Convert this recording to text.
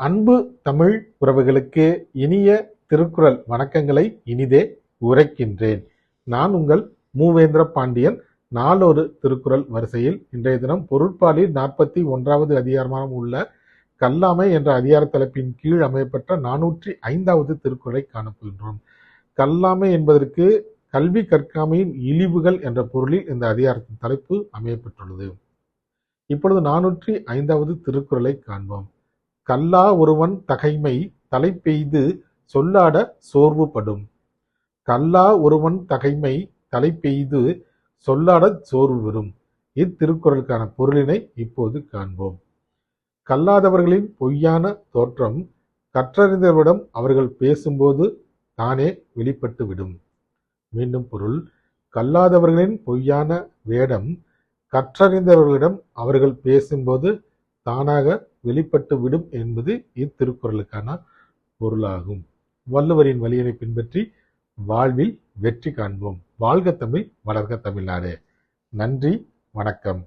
அன்பு தமிழ் உறவுகளுக்கு இனிய திருக்குறள் வணக்கங்களை இனிதே உரைக்கின்றேன். நான் உங்கள் மூவேந்திர பாண்டியன். நாளொரு திருக்குறள் வரிசையில் இன்றைய தினம் பொருட்பாலில் நாற்பத்தி ஒன்றாவது அதிகாரமாக உள்ள கல்லாமை என்ற அதிகார தலைப்பின் கீழ் அமையப்பட்ட நானூற்றி ஐந்தாவது திருக்குறளை காணப்போகின்றோம். கல்லாமை என்பதற்கு கல்வி கற்காமையின் இழிவுகள் என்ற பொருளில் இந்த அதிகாரத்தின் தலைப்பு அமையப்பட்டுள்ளது இப்பொழுது நானூற்றி ஐந்தாவது திருக்குறளை காண்போம். கல்லா ஒருவன் தகைமை தலை பெய்து சொல்லாட சோர்வுபடும். கல்லா ஒருவன் தகைமை தலை பெய்து சொல்லாட சோர்வு வரும் இத்திருக்குறளுக்கான பொருளினை இப்போது காண்போம். கல்லாதவர்களின் பொய்யான தோற்றம் கற்றறிந்தவரிடம் அவர்கள் பேசும்போது தானே வெளிப்பட்டு விடும் மீண்டும் பொருள் கல்லாதவர்களின் பொய்யான வேடம் கற்றறிந்தவர்களிடம் அவர்கள் பேசும்போது தானாக வெளிப்பட்டு விடும் என்பது இத்திருக்குறளுக்கான பொருளாகும். வள்ளுவரின் வழியினை பின்பற்றி வாழ்வில் வெற்றி காண்போம். வாழ்க தமிழ் வளர்க தமிழ்நாடு. நன்றி வணக்கம்.